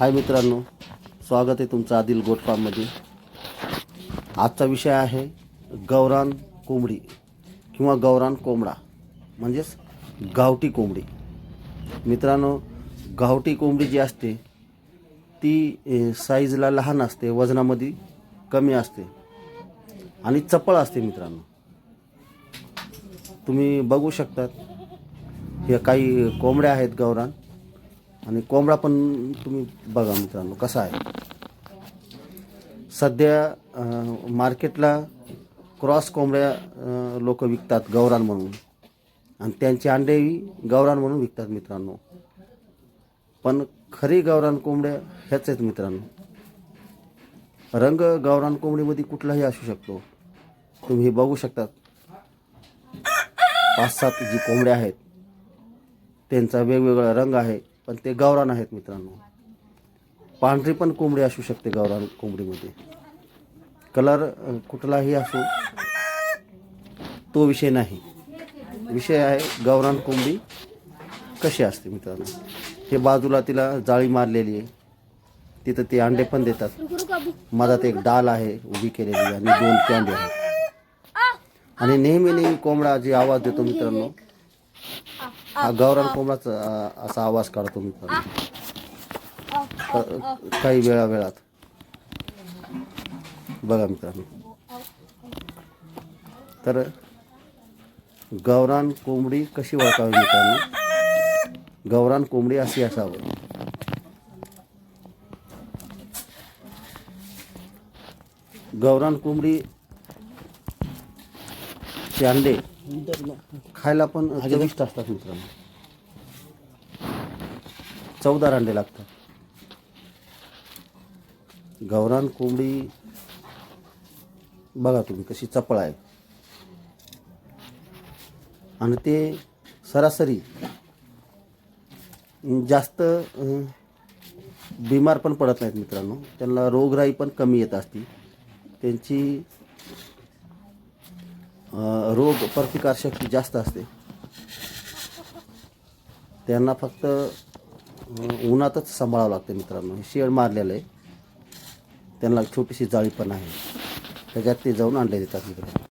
हाय मित्रांनो स्वागत आहे तुमचं आदिल गोट फार्ममध्ये. आजचा विषय आहे गौरान कोंबडी किंवा गौरान कोंबडा म्हणजेच गावठी कोंबडी. मित्रांनो गावठी कोंबडी जी असते ती साईजला लहान असते वजनामध्ये कमी असते आणि चपळ असते मित्रांनो. तुम्ही बघू शकतात हे काही कोंबड्या आहेत गौरान. आणि कोंबडा पण तुम्ही बघा मित्रांनो कसा आहे. सध्या मार्केटला क्रॉस कोंबड्या लोक विकतात गौरान म्हणून. आणि त्यांचे अंडेही गौरान म्हणून विकतात मित्रांनो. पण खरी गौरान कोंबड्या ह्याच आहेत मित्रांनो. रंग गौरान कोंबडीमध्ये कुठलाही असू शकतो. तुम्ही हे बघू शकतात. पाच सात जी कोंबड्या आहेत त्यांचा वेगवेगळा रंग आहे. पण ते गावरान आहेत मित्रांनो. पांढरी पण कोंबडी असू शकते गावरान कोंबडीमध्ये. कलर कुठलाही असो तो विषय नाही. विषय आहे गावरान कोंबडी कशी असते मित्रांनो. हे बाजूला तिला जाळी मारलेली आहे. तिथं ते अंडे पण देतात. मधात एक डाल आहे उभी केलेली आणि दोन कॅन्डे आहेत. आणि नेहमी नेहमी कोंबडा जे आवाज देतो मित्रांनो हा गावरान कोंबडाचा असा आवाज काढतो मी काही वेळा वेळात. बघा मित्रांनो. तर गावरान कोंबडी कशी ओळखावी मित्रांनो? गावरान कोंबडी अशी असावं. गौरान कोंबडी चे अंडे खायला पण चविष्ट असतात मित्रांनो. चौदा अंडे लागतात. गावरान कोंबडी बघा तुम्ही कशी चपळ आहे. आणि ते सरासरी जास्त बिमार पण पडत नाहीत मित्रांनो. त्यांना रोगराई पण कमी येत असती. त्यांची रोग प्रतिकारशक्ती जास्त असते. त्यांना फक्त उन्हातच सांभाळावं लागतं मित्रांनो. हे शेड मारलेलं आहे. त्यांना छोटीशी जाळी पण आहे. त्याच्यात ते जाऊन अंडे देतात इकडे.